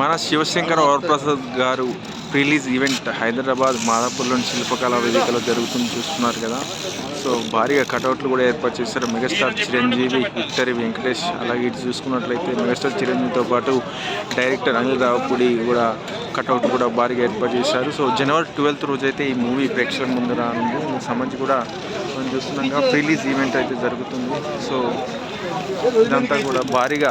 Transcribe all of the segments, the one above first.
మన శివశంకర్ వరప్రసాద్ గారు release event Hyderabad మాదాపూర్లోని శిల్పకళా వేదికలో జరుగుతుంది చూస్తున్నారు కదా. సో భారీగా కటౌట్లు కూడా ఏర్పాటు చేశారు. మెగాస్టార్ చిరంజీవి విక్టరీ వెంకటేష్ అలాగే ఇటు చూసుకున్నట్లయితే మెగాస్టార్ చిరంజీవితో పాటు డైరెక్టర్ అనిల్ రావుపూడి కూడా కటౌట్ కూడా భారీగా ఏర్పాటు చేశారు. సో జనవరి ట్వెల్త్ రోజు అయితే ఈ మూవీ ప్రేక్షకుల ముందు రానుంది దీనికి సంబంధించి కూడా మనం చూస్తున్నాం రిలీజ్ ఈవెంట్ అయితే జరుగుతుంది. సో ఇదంతా కూడా భారీగా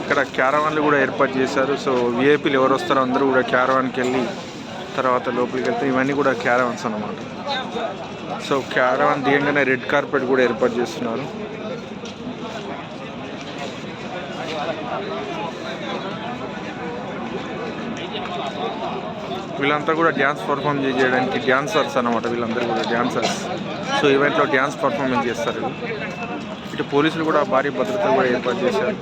ఇక్కడ క్యారవాన్లు కూడా ఏర్పాటు చేశారు. సో విఐపీలు ఎవరు వస్తారో అందరూ కూడా క్యారవాన్కి వెళ్ళి తర్వాత లోపలికి వెళ్తే ఇవన్నీ కూడా క్యారవాన్స్ అన్నమాట. సో క్యారవాన్ దిగంగానే రెడ్ కార్పెట్ కూడా ఏర్పాటు చేస్తున్నారు. వీళ్ళంతా కూడా డ్యాన్స్ పర్ఫామ్ చేయడానికి డ్యాన్సర్స్ అన్నమాట వీళ్ళందరూ కూడా డ్యాన్సర్స్. సో ఈవెంట్లో డ్యాన్స్ పర్ఫార్మెన్స్ చేస్తారు. ఇటు పోలీసులు కూడా భారీ భద్రత కూడా ఏర్పాటు చేశారు.